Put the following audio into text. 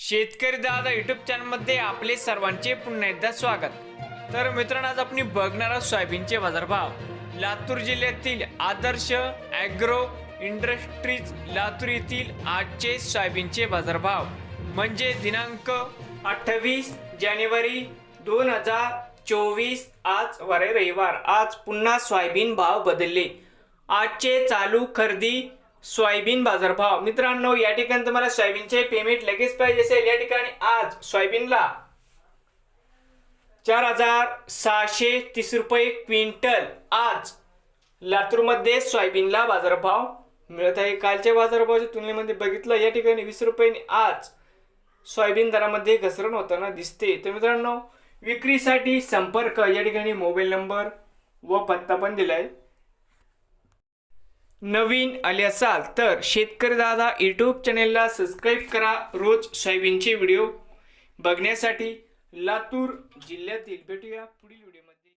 शेतकरी दादा युट्यूब चॅनलमध्ये आपले सर्वांचे पुन्हा एकदा स्वागत. तर मित्रांनो आज आपण बघणार आहोत सोयाबीनचे बाजारभाव. लातूर जिल्ह्यातील आदर्श ॲग्रो इंडस्ट्रीज लातूर येथील आजचे सोयाबीनचे बाजारभाव. म्हणजे दिनांक अठ्ठावीस जानेवारी दोन हजार चोवीस आज वारे रविवार. आज पुन्हा सोयाबीन भाव बदलले. आजचे चालू खरेदी सोयाबीन बाजारभाव. मित्रांनो या ठिकाणी तुम्हाला सोयाबीनचे पेमेंट लगेच पाहिजे असेल. या ठिकाणी आज सोयाबीनला चार हजार सहाशे तीस रुपये क्विंटल आज लातूरमध्ये सोयाबीनला बाजारभाव मिळत आहे. कालच्या बाजारभावाच्या तुलनेमध्ये बघितलं या ठिकाणी वीस रुपयांनी आज सोयाबीन दरामध्ये घसरण होताना दिसते. तर मित्रांनो विक्रीसाठी संपर्क. या ठिकाणी मोबाईल नंबर व पत्ता पण दिला आहे नवीन आले असाल तर शेतकरी दादा यूट्यूब चॅनेलला सबस्क्राईब करा. रोज सोयाबीनचे व्हिडिओ बघण्यासाठी लातूर जिल्ह्यातील भेटूया पुढील व्हिडिओमध्ये